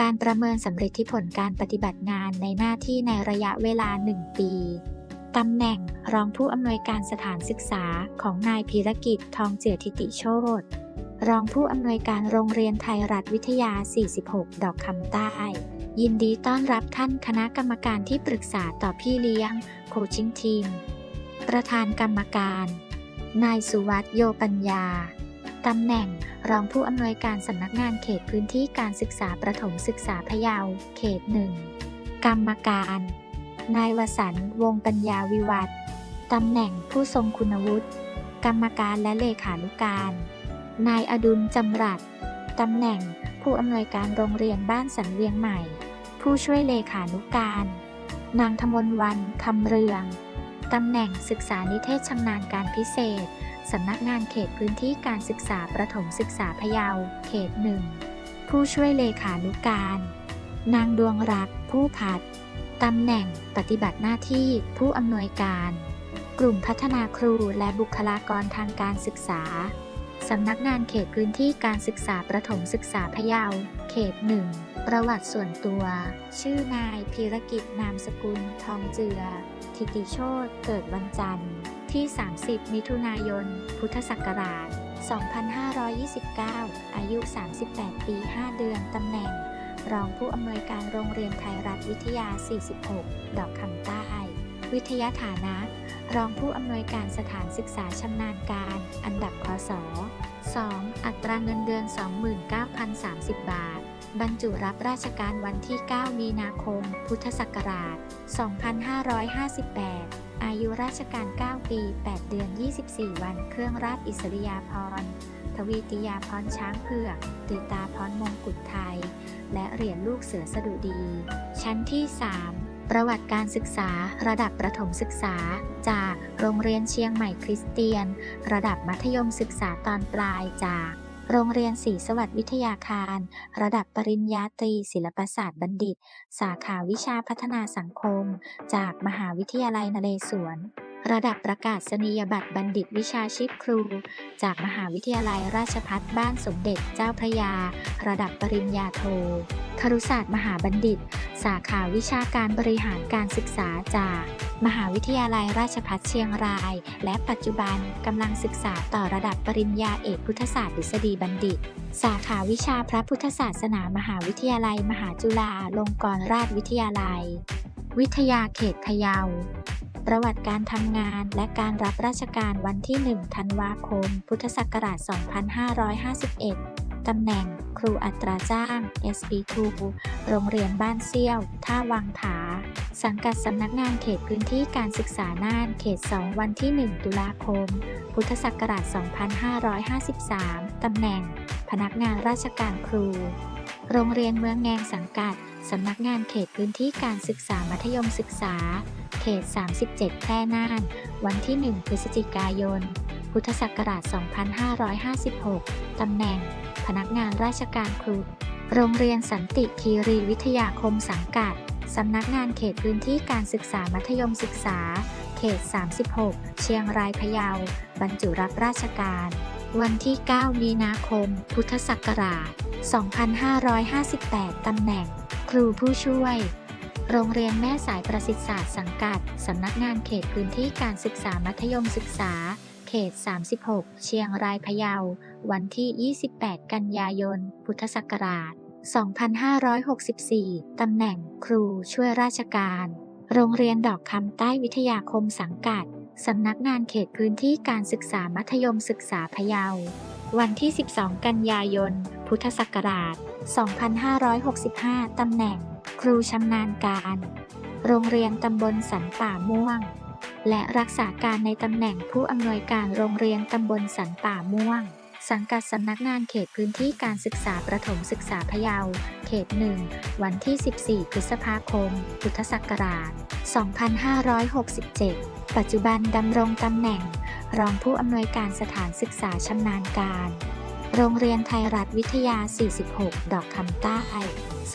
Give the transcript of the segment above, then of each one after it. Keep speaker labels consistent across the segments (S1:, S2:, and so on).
S1: การประเมินสำเร็จที่ผลการปฏิบัติงานในหน้าที่ในระยะเวลา 1 ปีตำแหน่งรองผู้อำนวยการสถานศึกษาของนายพีรกิจทองเจือทิติโชตรองผู้อำนวยการโรงเรียนไทยรัฐวิทยา 46 ดอกคำใต้ ยินดีต้อนรับท่านคณะกรรมการที่ปรึกษาต่อพี่เลี้ยง โคชิงทีม ประธานกรรมการ นายสุวัสด์โยปัญญา ตำแหน่ง รองผู้อำนวยการสำนักงานเขตพื้นที่การศึกษาประถมศึกษาพะเยา เขตหนึ่งกรรมการ นายวสันต์วงศ์ปัญญาวิวัฒน์ตำแหน่งผู้ทรงคุณวุฒิ กรรมการและเลขานุการ นายอดุลจำรัดตำแหน่งผู้อำนวยการโรงเรียนบ้านสันเวียงใหม่ ผู้ช่วยเลขานุการ นางธมนวันคำเรือง ตำแหน่งศึกษานิเทศชำนาญการพิเศษ สำนักงานเขตพื้นที่การศึกษาประถมศึกษาพะเยา เขตหนึ่ง ผู้ช่วยเลขานุการ นางดวงรัก ผู้พัดตำแหน่งปฏิบัติหน้าที่ผู้อำนวยการ กลุ่มพัฒนาครูและบุคลากรทางการศึกษา สำนักงานเขตพื้นที่การศึกษาประถมศึกษาพะเยา เขตหนึ่ง ประวัติส่วนตัว ชื่อนายพีรกิจนามสกุล ทองเจือ ทิติโชตเกิดวันจันทร์ ที่ 30 มิถุนายน พุทธศักราช 2529 อายุ 38 ปี 5 เดือน ตำแหน่ง รองผู้อำนวยการโรงเรียนไทยรัฐวิทยา 46 ดอกคำใต้ วิทยาฐานะ รองผู้อำนวยการสถานศึกษาชำนาญการ อันดับคศ 2. อัตราเงินเดือน 29,030 บาท บรรจุรับราชการวันที่ 9 มีนาคม พุทธศักราช 2558 อายุราชการ 9 ปี 8 เดือน 24 วัน เครื่องราชอิสริยาภรณ์ทวีติยาพรช้างเผือกตือตาพรมงกุฎไทย และเหรียญลูกเสือสดุดี ชั้นที่ 3ประวัติการศึกษาระดับประถมศึกษา จากโรงเรียนเชียงใหม่คริสเตียน ระดับมัธยมศึกษาตอนปลายจาก โรงเรียนศรีสวัสดิ์วิทยาคาร ระดับปริญญาตรีศิลปศาสตร์บัณฑิต สาขาวิชาพัฒนาสังคม จากมหาวิทยาลัยนเรศวรระดับประกาศนียบัตรบัณฑิตวิชาชีพครู จากมหาวิทยาลัยราชภัฏบ้านสมเด็จเจ้าพระยา ระดับปริญญาโท ครุศาสตร์มหาบัณฑิต สาขาวิชาการบริหารการศึกษาจาก มหาวิทยาลัยราชภัฏเชียงราย และปัจจุบันกำลังศึกษาต่อระดับปริญญาเอกพุทธศาสตร์ดุษฎีบัณฑิต สาขาวิชาพระพุทธศาสนามหาวิทยาลัย มหาจุฬาลงกรณราชวิทยาลัย วิทยาเขตพะเยา ประวัติการทำงานและการรับราชการวันที่ 1 ธันวาคม พุทธศักราช 2551 ตำแหน่งครูอัตราจ้าง SP2 โรงเรียนบ้านเซี่ยว ท่าวังผา สังกัดสำนักงานเขตพื้นที่การศึกษาน่าน เขต 2 วันที่ 1 ตุลาคม พุทธศักราช 2553 ตำแหน่ง พนักงานราชการครู โรงเรียนเมืองแงงสังกัดสำนักงานเขตพื้นที่การศึกษามัธยมศึกษา ต 37 แพร่น่าน วันที่ 1 พฤศจิกายน พุทธศักราช 2556 ตำแหน่ง พนักงานราชการครู โรงเรียนสันติคีรีวิทยาคมสังกัด สำนักงานเขตพื้นที่การศึกษามัธยมศึกษา เขต 36 เชียงรายพะเยา บรรจุรับราชการ วันที่ 9 มีนาคม พุทธศักราช 2558 ตำแหน่ง ครูผู้ช่วย โรงเรียนแม่สายประสิทธิศาสตร์สังกัด สำนักงานเขตพื้นที่การศึกษามัธยมศึกษา เขต 36 เชียงรายพะเยา วันที่ 28 กันยายน พุทธศักราช 2564 ตำแหน่งครูช่วยราชการ โรงเรียนดอกคำใต้วิทยาคมสังกัด สำนักงานเขตพื้นที่การศึกษามัธยมศึกษาพะเยา วันที่ 12 กันยายน พุทธศักราช 2565 ตำแหน่ง ครูชำนาญการ โรงเรียนตำบลสันป่าม่วง และรักษาการในตำแหน่งผู้อำนวยการโรงเรียนตำบลสันป่าม่วง สังกัดสำนักงานเขตพื้นที่การศึกษาประถมศึกษาพะเยา เขต1วันที่ 14 พฤษภาคม พุทธศักราช 2567 ปัจจุบันดำรงตำแหน่ง รองผู้อำนวยการสถานศึกษาชำนาญการ โรงเรียนไทยรัฐวิทยา 46 ดอกคำใต้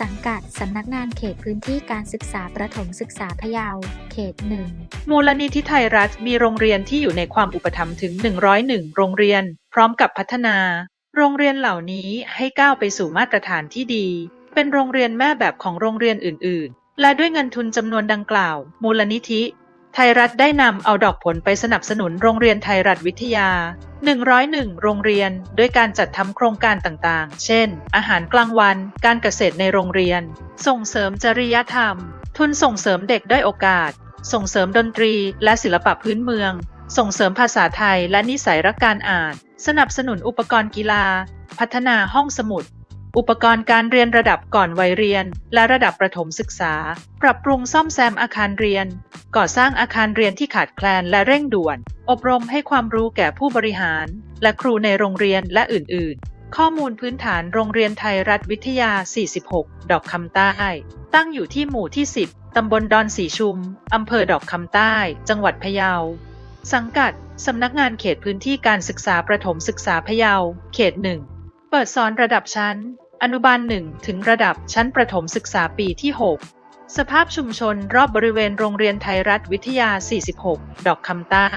S1: สังกัดสำนักงานเขตพื้นที่การศึกษาประถมศึกษาพะเยา เขต1
S2: มูลนิธิไทยรัฐมีโรงเรียนที่อยู่ในความอุปถัมภ์ถึง 101 โรงเรียน พร้อมกับพัฒนา โรงเรียนเหล่านี้ให้ก้าวไปสู่มาตรฐานที่ดี เป็นโรงเรียนแม่แบบของโรงเรียนอื่น ๆ และด้วยเงินทุนจำนวนดังกล่าว มูลนิธิ ไทยรัฐได้นำเอาดอกผลไปสนับสนุนโรงเรียนไทยรัฐวิทยา 101 โรงเรียน ด้วยการจัดทำโครงการต่างๆ เช่น อาหารกลางวัน การเกษตรในโรงเรียน ส่งเสริมจริยธรรม ทุนส่งเสริมเด็กด้อยโอกาส ส่งเสริมดนตรีและศิลปะพื้นเมือง ส่งเสริมภาษาไทยและนิสัยรักการอ่าน สนับสนุนอุปกรณ์กีฬา พัฒนาห้องสมุด อุปกรณ์การเรียนระดับก่อนวัยเรียน และระดับประถมศึกษา ปรับปรุงซ่อมแซมอาคารเรียน ก่อสร้างอาคารเรียนที่ขาดแคลนและเร่งด่วน อบรมให้ความรู้แก่ผู้บริหาร และครูในโรงเรียนและอื่น ๆ ข้อมูลพื้นฐานโรงเรียนไทยรัฐวิทยา 46 ดอกคำใต้ ตั้งอยู่ที่หมู่ที่ 10 ตำบลดอนสีชุม อำเภอดอกคำใต้ จังหวัดพะเยา สังกัด สำนักงานเขตพื้นที่การศึกษาประถมศึกษาพะเยา เขตหนึ่งเปิดสอนระดับชั้น อนุบาลหนึ่งถึงระดับชั้นประถมศึกษาปีที่ 6 สภาพชุมชนรอบบริเวณโรงเรียนไทยรัฐวิทยา 46 ดอกคำใต้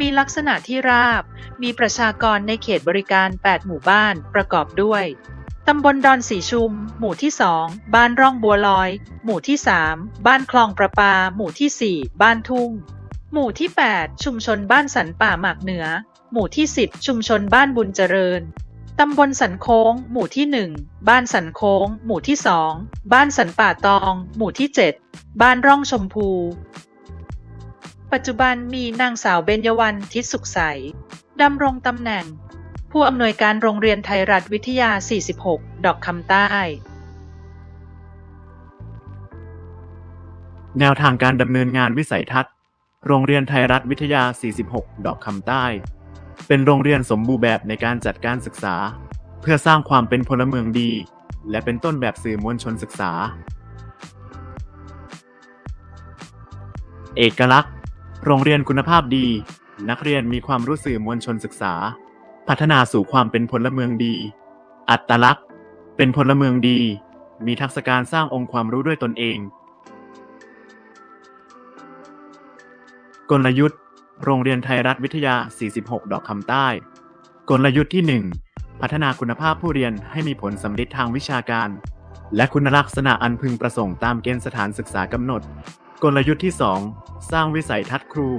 S2: มีลักษณะที่ราบ มีประชากรในเขตบริการ 8 หมู่บ้านประกอบด้วยตำบลดอนสีชุม หมู่ที่2บ้านร่องบัวลอย หมู่ที่3บ้านคลองประปา หมู่ที่4บ้านทุ่ง หมู่ที่ 8 ชุมชนบ้านสันป่าหมากเหนือ หมู่ที่ 10 ชุมชนบ้านบุญเจริญ ตำบลสันโค้ง หมู่ที่ 1 บ้านสันโค้ง หมู่ที่ 2 บ้านสันป่าตอง หมู่ที่ 7 บ้านร่องชมพู ปัจจุบันมีนางสาวเบญญวรรณทิศสุขใส ดำรงตำแหน่ง ผู้อำนวยการโรงเรียนไทยรัฐวิทยา 46 ดอกคำใต้
S3: แนวทางการดำเนินงานวิสัยทัศน์ โรงเรียนไทยรัฐวิทยา 46 ดอกคำใต้ เป็นโรงเรียนสมบูรณ์แบบในการจัดการศึกษา เพื่อสร้างความเป็นพลเมืองดี และเป็นต้นแบบสื่อมวลชนศึกษา เอกลักษณ์ โรงเรียนคุณภาพดี นักเรียนมีความรู้สื่อมวลชนศึกษา พัฒนาสู่ความเป็นพลเมืองดี อัตลักษณ์ เป็นพลเมืองดี มีทักษะการสร้างองค์ความรู้ด้วยตนเอง กลยุทธ์ โรงเรียนไทยรัฐวิทยา 46 ดอกคำใต้ กลยุทธ์ที่ 1 พัฒนาคุณภาพผู้เรียนให้มีผลสำลิดทางวิชาการ และคุณลักษณะอันพึงประสงค์ตามเกณฑ์สถานศึกษากำหนด กลยุทธ์ที่ 2 สร้างวิสัยทัศน์ครู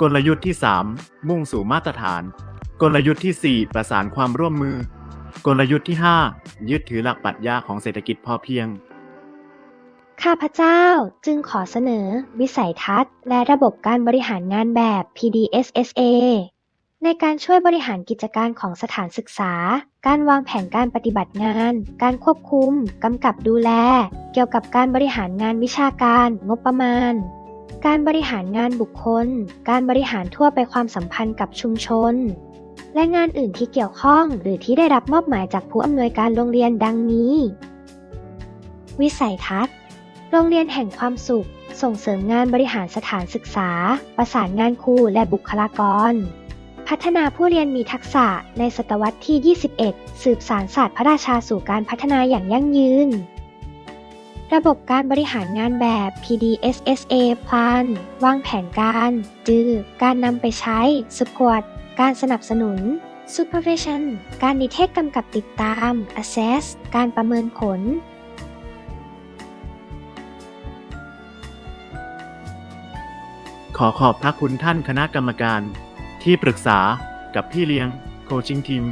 S3: กลยุทธ์ที่ 3 มุ่งสู่มาตรฐาน กลยุทธ์ที่ 4 ประสานความร่วมมือ กลยุทธ์ที่ 5 ยึดถือหลักปรัชญาของเศรษฐกิจพอเพียง
S4: ข้าพเจ้าจึงขอเสนอวิสัยทัศน์ และระบบการบริหารงานแบบ PDSSA ในการช่วยบริหารกิจการของสถานศึกษา การวางแผนการปฏิบัติงาน การควบคุม กำกับดูแล เกี่ยวกับการบริหารงานวิชาการ งบประมาณ การบริหารงานบุคคล การบริหารทั่วไปความสัมพันธ์กับชุมชน และงานอื่นที่เกี่ยวข้องหรือที่ได้รับมอบหมายจากผู้อำนวยการโรงเรียนดังนี้ วิสัยทัศน์ โรงเรียนแห่งความสุข ส่งเสริมงานบริหารสถานศึกษา ประสานงานครูและบุคลากร พัฒนาผู้เรียนมีทักษะในศตวรรษที่ 21 สืบสารศาสตร์พระราชาสู่การพัฒนาอย่างยั่งยืน ระบบการบริหารงานแบบ PDSSA Plan วางแผนการ จือ การนำไปใช้ Support การสนับสนุน Supervision การนิเทศกำกับติดตาม Assess การประเมินผล
S3: ขอขอบพระคุณท่านคณะกรรมการ ที่ปรึกษากับพี่เลี้ยง โคชิ่งทีม